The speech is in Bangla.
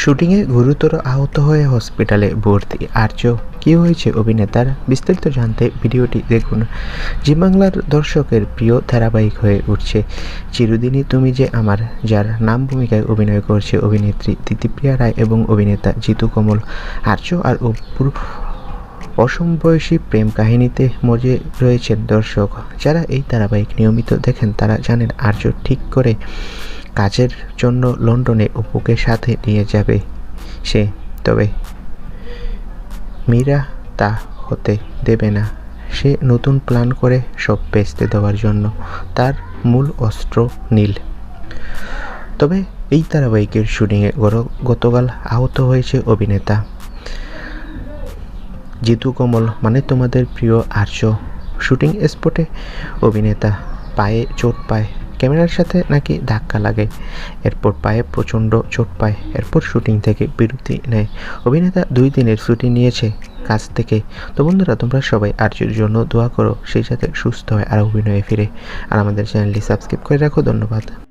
শুটিংয়ে গুরুতর আহত হয়ে হসপিটালে ভর্তি আর্য। কী হয়েছে অভিনেতার বিস্তারিত জানতে ভিডিওটি দেখুন। জি বাংলার দর্শকের প্রিয় ধারাবাহিক হয়ে উঠছে। চিরদিনই তুমি যে আমার, যার নাম ভূমিকায় অভিনয় করছে অভিনেত্রী দিতিপ্রিয়া রায় এবং অভিনেতা জিতু কমল। আর্য আর অপুর অসমবয়সী প্রেম কাহিনীতে মজে রয়েছেন দর্শক। যারা এই ধারাবাহিক নিয়মিত দেখেন তারা জানেন আর্য ঠিক করে কাজের জন্য লন্ডনে অপুকে সাথে নিয়ে যাবে সে, তবে মীরা তা হতে দেবে না। সে নতুন প্ল্যান করে সব বেচতে দেওয়ার জন্য তার মূল অস্ত্র নীল। তবে এই ধারাবাহিকের শুটিংয়ে গতকাল আহত হয়েছে অভিনেতা। জিতু কমল মানে তোমাদের প্রিয় আর্য। শুটিং স্পটে অভিনেতা পায়ে চোট পায় ক্যামেরার সাথে নাকি ধাক্কা লাগে। এরপর পায়ে প্রচণ্ড চোট পায়। এরপর শুটিং থেকে বিরতি নেয়। অভিনেতা দুই দিনের ছুটি নিয়েছে কাজ থেকে। তো বন্ধুরা, তোমরা সবাই আর্যের জন্য দোয়া করো, সেই সাথে সুস্থ হয় আর অভিনয়ে ফিরে। আর আমাদের চ্যানেলটি সাবস্ক্রাইব করে রাখো। ধন্যবাদ।